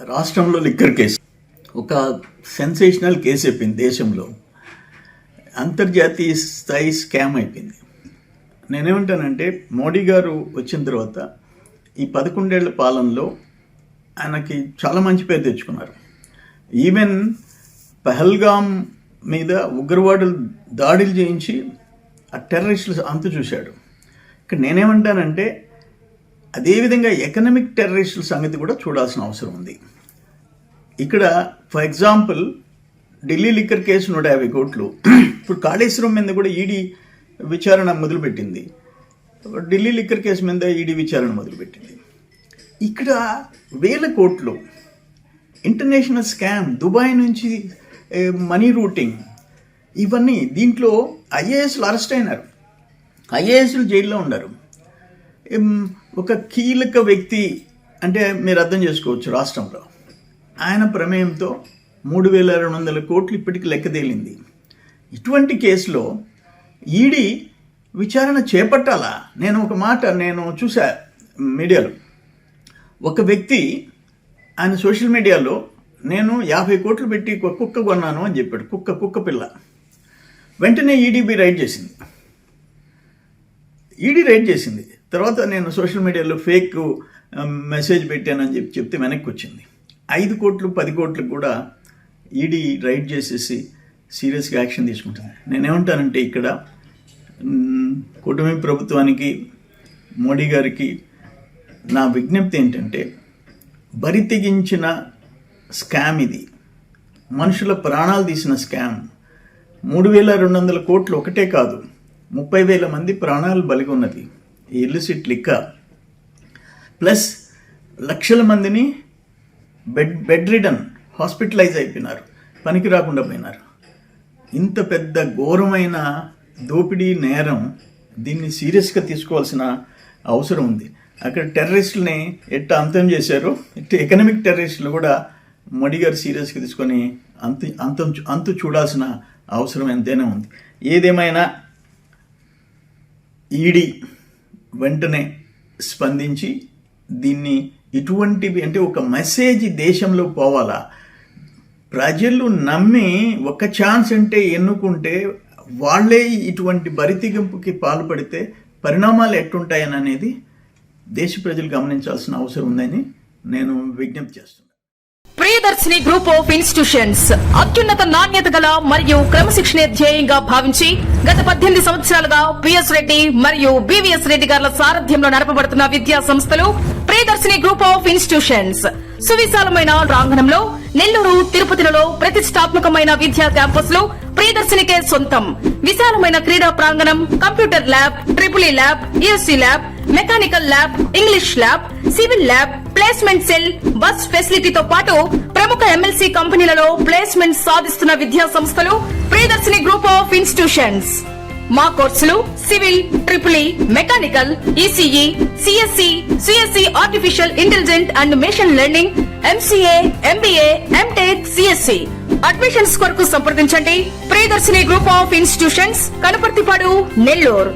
రాష్ట్రంలో liquor case. ఒక sensational case అయిపోయింది దేశంలో. అంతర్జాతీయ స్థాయి స్కామ్ అయిపోయింది. నేనేమంటానంటే మోడీ గారు వచ్చిన తర్వాత ఈ పదకొండేళ్ళ పాలనలో ఆయనకి చాలా మంచి పేరు తెచ్చుకున్నారు. ఈవెన్ పహల్గామ్ మీద ఉగ్రవాదులు దాడులు చేయించి ఆ టెర్రరిస్టులు అంతు చూశాడు. ఇక్కడ నేనేమంటానంటే అదేవిధంగా ఎకనమిక్ టెర్రరిస్టుల సంగతి కూడా చూడాల్సిన అవసరం ఉంది. ఇక్కడ for example Delhi liquor case నూట యాభై కోట్లు. ఇప్పుడు కాళేశ్వరం మీద కూడా ఈడీ విచారణ మొదలుపెట్టింది. ఢిల్లీ లిక్కర్ కేసు మీద ఈడీ విచారణ మొదలుపెట్టింది. ఇక్కడ వేల కోట్లు. ఇంటర్నేషనల్ స్కామ్ దుబాయ్ నుంచి మనీ రూటింగ్ ఇవన్నీ దీంట్లో ఐఏఎస్లు అరెస్ట్ అయినారు. ఐఏఎస్లు జైల్లో ఉన్నారు. ఒక కీలక వ్యక్తి అంటే మీరు అర్థం చేసుకోవచ్చు రాష్ట్రంలో. ఆయన ప్రమేయంతో మూడు వేల రెండు వందల కోట్లు ఇప్పటికి లెక్కదేలింది ఇటువంటి కేసులో ఈడీ విచారణ చేపట్టాలా? నేను ఒక మాట నేను చూసా మీడియాలో. ఒక వ్యక్తి ఆయన సోషల్ మీడియాలో నేను యాభై కోట్లు పెట్టి కుక్క కొన్నాను అని చెప్పాడు. కుక్క కుక్క పిల్ల. వెంటనే ఈడీబీ రైడ్ చేసింది. ఈడీ రైడ్ చేసింది. తర్వాత నేను సోషల్ మీడియాలో ఫేక్ మెసేజ్ పెట్టానని చెప్పి చెప్తే వెనక్కి వచ్చింది. ఐదు కోట్లు పది కోట్లు కూడా ఈడీ రైడ్ చేసేసి సీరియస్గా యాక్షన్ తీసుకుంటుంది. నేనేమంటానంటే ఇక్కడ మ్, ప్రభుత్వానికి మోడీ గారికి నా విజ్ఞప్తి ఏంటంటే బరితెగించిన స్కామ్ ఇది. మనుషుల ప్రాణాలు తీసిన స్కామ్. మూడు వేల రెండు వందల కోట్లు ఒకటే కాదు ముప్పై వేల మంది ప్రాణాలు బలిగి ఉన్నది ఇల్లిసిట్ లిక్కర్ ప్లస్ లక్షల మందిని బెడ్ బెడ్ రిడన్ హాస్పిటలైజ్ అయిపోయినారు. పనికి రాకుండా పోయినారు. ఇంత పెద్ద ఘోరమైన దోపిడీ నేరం దీన్ని సీరియస్గా తీసుకోవాల్సిన అవసరం ఉంది. అక్కడ టెర్రరిస్టులని ఎట్ట అంతం చేశారు? ఇట్ట ఎకనామిక్ టెర్రరిస్టులు కూడా మోడీ గారు సీరియస్గా తీసుకొని అంత అంతం అంతు చూడాల్సిన అవసరం ఎంతైనా ఉంది. ఏదేమైనా ఈడీ వెంటనే స్పందించి దీన్ని ఇటువంటివి అంటే ఒక మెసేజ్ దేశంలో పోవాలా? ప్రజలు నమ్మి ఒక ఛాన్స్ అంటే ఎన్నుకుంటే వాళ్ళే ఇటువంటి బరితిగింపుకి పాల్పడితే పరిణామాలు ఎట్టుంటాయని అనేది దేశ ప్రజలు గమనించాల్సిన అవసరం ఉందని నేను విజ్ఞప్తి చేస్తున్నాను. Priyadarshini group of institutions. అత్యున్నత నాణ్యత గల మరియు క్రమశిక్షణ ధ్యేయంగా భావించి గత పద్దెనిమిది సంవత్సరాలుగా పిఎస్ రెడ్డి మరియు బివిఎస్ రెడ్డి గారుల సారథ్యంలో నడపబడుతున్న విద్యా సంస్థలు ప్రియదర్శిని గ్రూప్ ఆఫ్ ఇన్స్టిట్యూషన్స్. సువిశాలమైన ప్రాంగణంలో నెల్లూరు తిరుపతిలలో ప్రతిష్టాత్మకమైన విద్యా క్యాంపస్లో ప్రియదర్శినికే సొంతం. విశాలమైన క్రీడా ప్రాంగణం computer lab triple lab ESC lab mechanical lab English lab civil lab placement cell bus ఫెసిలిటీతో పాటు ప్రముఖ ఎమ్మెల్సీ కంపెనీలలో ప్లేస్మెంట్ సాధిస్తున్న విద్యా సంస్థలు ప్రియదర్శిని గ్రూప్ ఆఫ్ ఇన్స్టిట్యూషన్స్. మా కోర్సులు civil triple mechanical ECE CSC CSC artificial intelligent and machine learning MCA MBA MTech CSC admissions కొరకు సంప్రదించండి. Priyadarshini group of institutions Kanaparthipadu Nellore.